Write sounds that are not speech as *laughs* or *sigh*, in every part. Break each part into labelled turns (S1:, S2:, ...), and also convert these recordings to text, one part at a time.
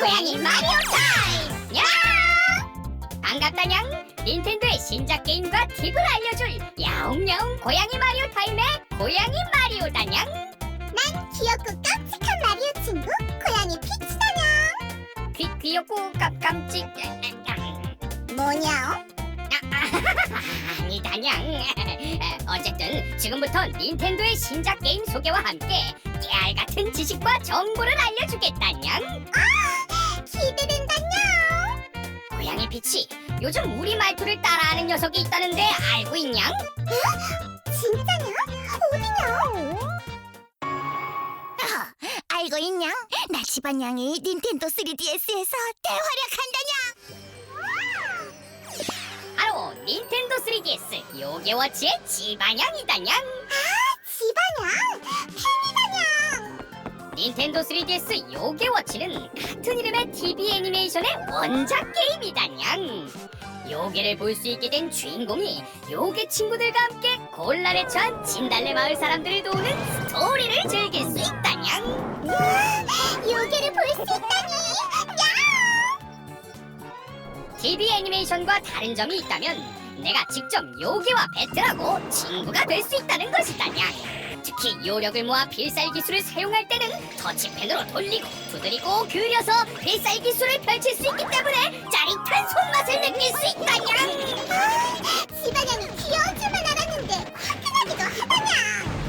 S1: 고양이 마리오 타임! 야! 반갑다 냥! 닌텐도의 신작 게임과 팁을 알려줄 야옹야옹 고양이 마리오 타임의 고양이 마리오다 냥!
S2: 난 귀엽고 깜찍한 마리오 친구 고양이 피치다 냥
S1: 귀, 귀엽고 깜, 깜찍...
S2: 뭐냐?
S1: 아니다 냥! 어쨌든 지금부터 닌텐도의 신작 게임 소개와 함께 깨알 같은 지식과 정보를 알려주겠다 냥!
S2: 기대된다냥
S1: 고양이 피치, 요즘 우리 말투를 따라하는 녀석이 있다는데 알고 있냥?
S2: 진짜냐? 어디냐?
S3: 어, 알고 있냐? 나 집안양이 닌텐도 3DS에서 대활약한다냐?
S1: 바로 닌텐도 3DS 요게워치의 지반향이다냥!
S2: 집안양 팬이다냥
S1: 닌텐도 3DS 요게워치는 같은 이름의 TV 애니메이션의 원작 게임이다냥! 요괴를 볼 수 있게 된 주인공이 요괴 친구들과 함께 곤란에 처한 진달래 마을 사람들을 도우는 스토리를 즐길 수 있다냥!
S2: 요괴를 볼 수 있다니
S1: TV 애니메이션과 다른 점이 있다면 내가 직접 요괴와 배틀하고 친구가 될 수 있다는 것이다냥. 특히 요력을 모아 필살 기술을 사용할 때는 터치펜으로 돌리고 두드리고 그려서 필살 기술을 펼칠 수 있기 때문에 짜릿한 손맛을 느낄 수 있다냥.
S2: 집안양이 귀여워줄만 알았는데 화끈하기도 하다냥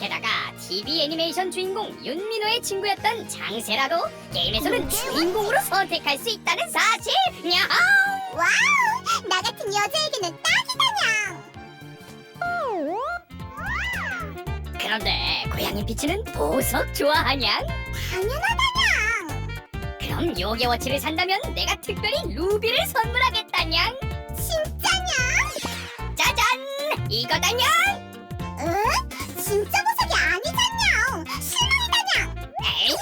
S1: 게다가 TV 애니메이션 주인공 윤민호의 친구였던 장세라도 게임에서는 주인공으로 선택할 수 있다는 사실. 야호!
S2: 와우 나 같은 여자에게는 딱이다냥
S1: 그런데 고양이 피치는 보석 좋아하냐?
S2: 당연하다냥!
S1: 그럼 요괴 워치를 산다면 내가 특별히 루비를 선물하겠다냥?
S2: 진짜냐?
S1: 짜잔! 이거다냥!
S2: 응? 진짜 보석이 아니잖냐 실물이다냥!
S1: 에이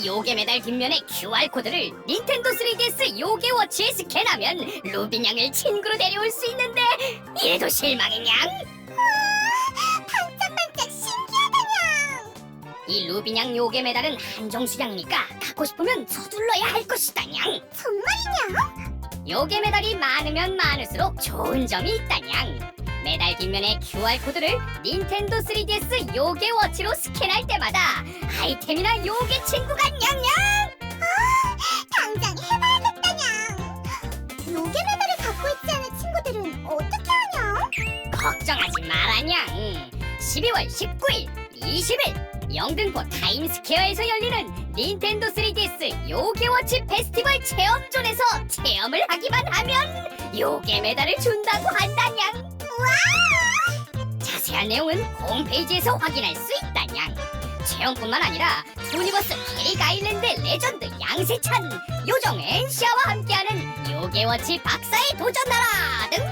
S1: 이 요괴 메달 뒷면의 QR코드를 닌텐도 3DS 요괴 워치에 스캔하면 루비냥을 친구로 데려올 수 있는데 이래도 실망이냥 이 루비냥 요괴 메달은 한정 수량이니까 갖고 싶으면 서둘러야 할 것이다냥
S2: 정말이냐?
S1: 요괴 메달이 많으면 많을수록 좋은 점이 있다냥. 메달 뒷면의 QR코드를 닌텐도 3DS 요괴 워치로 스캔할 때마다 아이템이나 요괴 친구가 냥냥!
S2: 당장 해봐야겠다냥 요괴 메달을 갖고 있지 않은 친구들은 어떻게 하냐?
S1: 걱정하지 마라냥. 12월 19일, 20일 영등포 타임스퀘어에서 열리는 닌텐도 3DS 요괴 워치 페스티벌 체험존에서 체험을 하기만 하면 요괴 메달을 준다고 한다냥. 자세한 내용은 홈페이지에서 확인할 수 있다냥. 체험뿐만 아니라 투니버스 캐릭 아일랜드 레전드 양세찬, 요정 엔시아와 함께하는 요괴워치 박사에 도전하라 등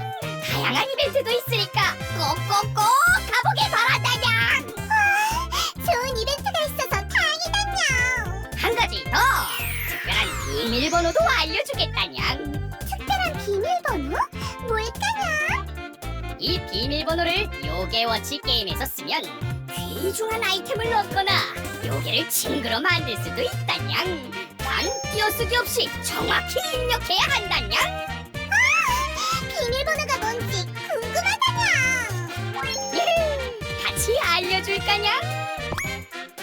S1: 다양한 이벤트도 있으니까 꼭꼭꼭 비밀번호도 알려주겠다냥.
S2: 특별한 비밀번호? 뭘까냐?
S1: 이 비밀번호를 요괴워치 게임에서 쓰면 귀중한 아이템을 얻거나 요괴를 친구로 만들 수도 있다냥 단 띄어쓰기 없이 정확히 입력해야 한다냥
S2: 비밀번호가 뭔지 궁금하다냥
S1: 예헤, 같이 알려줄까냥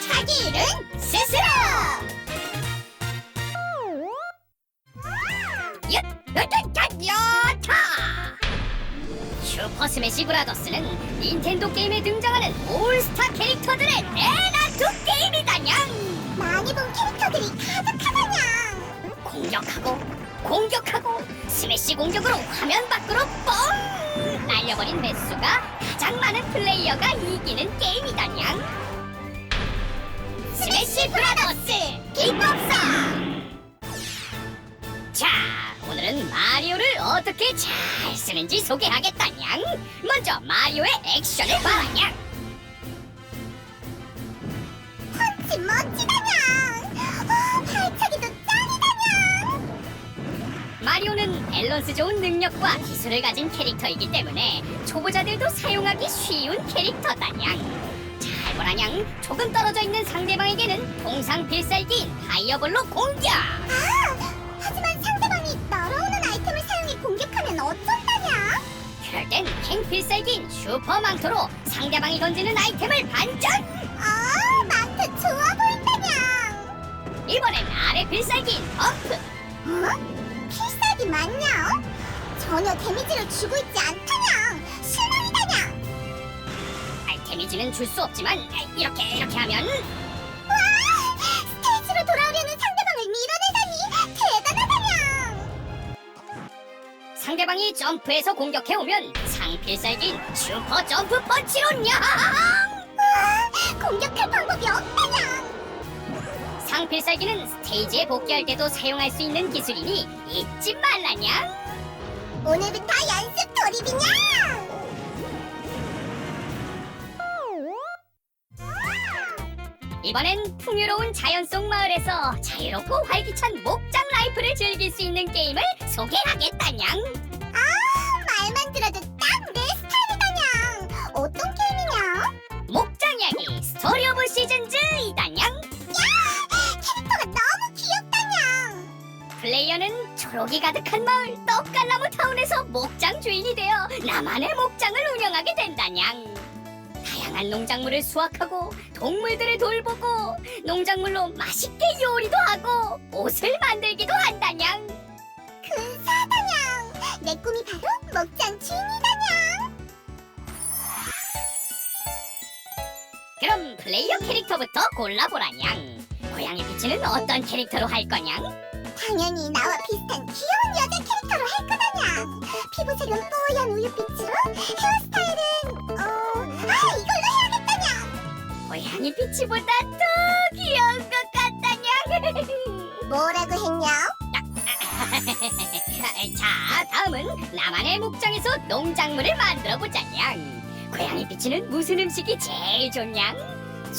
S1: 자기 이름 스스로 시 브라더스는 닌텐도 게임에 등장하는 올스타 캐릭터들의 대나투 게임이다냥!
S2: 많이 본 캐릭터들이 가득하다냥!
S1: 공격하고 공격하고 스매시 공격으로 화면 밖으로 뻥! 날려버린 매수가 가장 많은 플레이어가 이기는 게임이다냥! 스매시 브라더스 킥복서 자 오늘은 마리오를 어떻게 잘 쓰는지 소개하겠다냥. 먼저 마리오의 액션을 봐라냥.
S2: 펀치 멋지다냥. 어, 발차기도 짱이다냥.
S1: 마리오는 밸런스 좋은 능력과 기술을 가진 캐릭터이기 때문에 초보자들도 사용하기 쉬운 캐릭터다냥. 잘 보라냥. 조금 떨어져 있는 상대방에게는 통상 필살기인 파이어볼로 공격!
S2: 하
S1: 그럴 땐 팽필살기인 슈퍼 망토로 상대방이 던지는 아이템을 반전
S2: 아, 망토 좋아 보인다냐?
S1: 이번엔 아래 필살기인 버프
S2: 어? 필살기 맞냐? 전혀 데미지를 주고 있지 않다냐? 실망이다냐?
S1: 아, 데미지는 줄 수 없지만 아, 이렇게 이렇게 하면 상대방이 점프해서 공격해오면 상필살기인 슈퍼 점프 펀치로 냐
S2: 와! 공격할 방법이 없다냐?
S1: 상필살기는 스테이지에 복귀할 때도 사용할 수 있는 기술이니 잊지 말라냐
S2: 오늘부터 연습 돌입이냐?
S1: 이번엔 풍요로운 자연 속 마을에서 자유롭고 활기찬 목장 라이프를 즐길 수 있는 게임을 소개하겠다냥 레이어는 초록이 가득한 마을 떡갈나무 타운에서 목장 주인이 되어 나만의 목장을 운영하게 된다냥 다양한 농작물을 수확하고 동물들을 돌보고 농작물로 맛있게 요리도 하고 옷을 만들기도 한다냥
S2: 근사하다냐? 내 꿈이 바로 목장 주인이다냐?
S1: 그럼 플레이어 캐릭터부터 골라보라냥 고양이 피치는 어떤 캐릭터로 할 거냥?
S2: 당연히 나와 비슷한 귀여운 여자 캐릭터로 할 거다냐? 피부색은 뽀얀 우유빛으로 헤어스타일은 어... 아 이걸로 해야겠다냐?
S1: 고양이 피치보다 더 귀여운 것 같다냥 *laughs*
S2: 뭐라고 했냐? *laughs*
S1: 자, 다음은 나만의 목장에서 농작물을 만들어 보자냥. 고양이 피치는 무슨 음식이 제일 좋냥?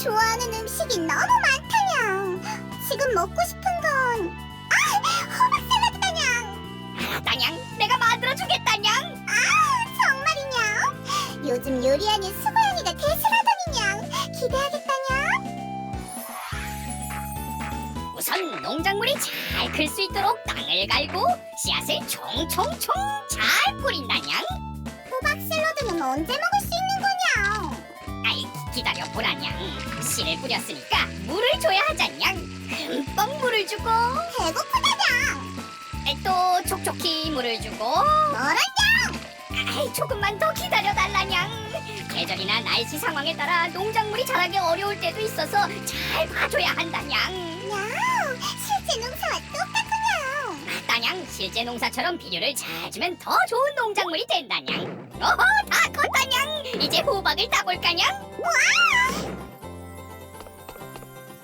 S2: 좋아하는 음식이 너무 많다냐? 지금 먹고 싶은 요즘 요리하는 수고양이가 대수라더니냥 기대하겠다냐?
S1: 우선 농작물이 잘 클 수 있도록 땅을 갈고 씨앗을 총총총 잘 뿌린다냥.
S2: 호박 샐러드는 언제 먹을 수 있는 거냐?
S1: 아이 기다려 보라냥. 씨를 뿌렸으니까 물을 줘야 하잖냥. 흠뻑 물을 주고
S2: 배고프다냐?
S1: 에, 또 촉촉히 물을 주고
S2: 뭐라냐?
S1: 아이, 조금만 더 기다려 달라냥. 계절이나 날씨 상황에 따라 농작물이 자라기 어려울 때도 있어서 잘 봐줘야 한다냥.
S2: 야, 실제 농사와 똑같구나.
S1: 따냥 실제 농사처럼 비료를 잘 주면 더 좋은 농작물이 된다냥. 어허, 다 컸다냥. 이제 호박을 따볼까냥.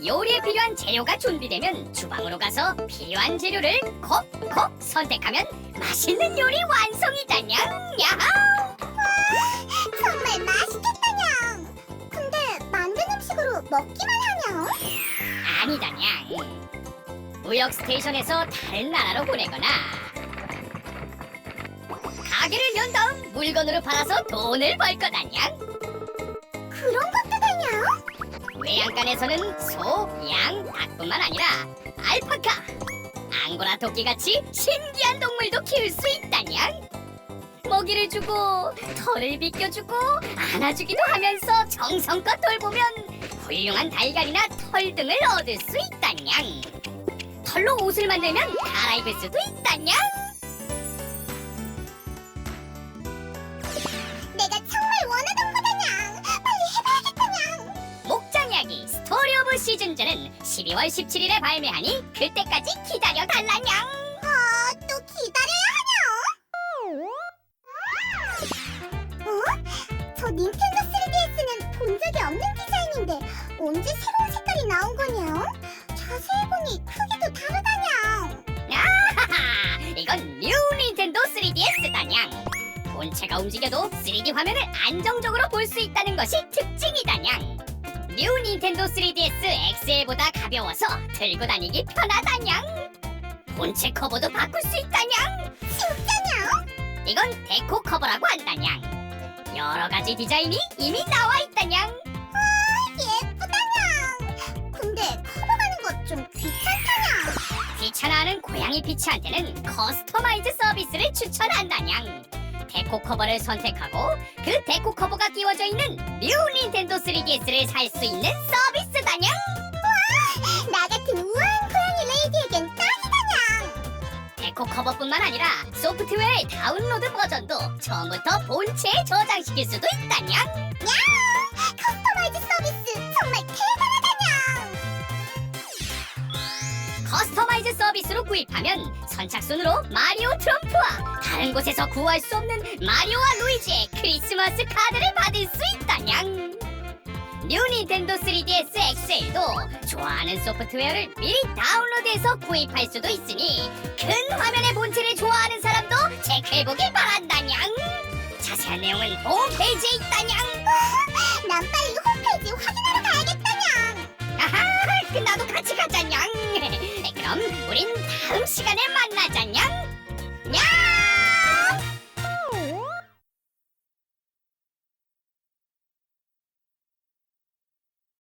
S1: 요리에 필요한 재료가 준비되면 주방으로 가서 필요한 재료를 콕콕 선택하면 맛있는 요리 완성이다냥. 야하!
S2: 정말 맛있겠다냐. 근데 만든 음식으로 먹기만 하냐?
S1: 아니다냥. 무역 스테이션에서 다른 나라로 보내거나 가게를 연 다음 물건으로 팔아서 돈을 벌 거다냥. 외양간에서는 소, 양, 닭뿐만 아니라 알파카, 앙고라 토끼 같이 신기한 동물도 키울 수 있다냥. 먹이를 주고 털을 비껴주고 안아주기도 하면서 정성껏 돌보면 훌륭한 달걀이나 털 등을 얻을 수 있다냥. 털로 옷을 만들면 갈아입을 수도 있다냥. 시즌즈는 12월 17일에 발매하니 그때까지 기다려 달라냥.
S2: 아, 또 기다려야 하냐? 어? 저 닌텐도 3DS는 본 적이 없는 디자인인데 언제 새로운 색깔이 나온 거냐? 자세히 보니 크기도 다르다냐?
S1: 하하, 이건 뉴 닌텐도 3DS다냥. 본체가 움직여도 3D 화면을 안정적으로 볼 수 있다는 것이 특징이다냥. 뉴 닌텐도 3DS XL보다 가벼워서 들고 다니기 편하다냥. 본체 커버도 바꿀 수 있다냥.
S2: 진짜냐?
S1: 이건 데코 커버라고 한다냥. 여러 가지 디자인이 이미 나와 있다냥.
S2: 예쁘다냐? 근데 커버가는 거좀 귀찮다
S1: 하나하는 고양이 피치한테는 커스터마이즈 서비스를 추천한다냥. 데코 커버를 선택하고 그 데코 커버가 끼워져 있는 뉴 닌텐도 3DS를 살 수 있는 서비스 다냥.
S2: 나 같은 우아한 고양이 레이디에겐 딱이 다냥.
S1: 데코 커버뿐만 아니라 소프트웨어의 다운로드 버전도 처음부터 본체에 저장시킬 수도 있다냥.
S2: 야! 커스터마이즈 서비스 정말 대단하다냥.
S1: 커스터 마이즈 서비스로 구입하면 선착순으로 마리오 트럼프와 다른 곳에서 구할 수 없는 마리오와 루이지의 크리스마스 카드를 받을 수 있다냥. 뉴 닌텐도 3DS XL도 좋아하는 소프트웨어를 미리 다운로드해서 구입할 수도 있으니 큰 화면의 본체를 좋아하는 사람도 체크해보길 바란다냥. 자세한 내용은 홈페이지에 있다냥.
S2: 난 빨리 홈페이지 확인하러 가야겠다냥.
S1: 아하, 나도 같이 가자냥. 네, 그럼 우린 다음 시간에 만나자냥. 냥.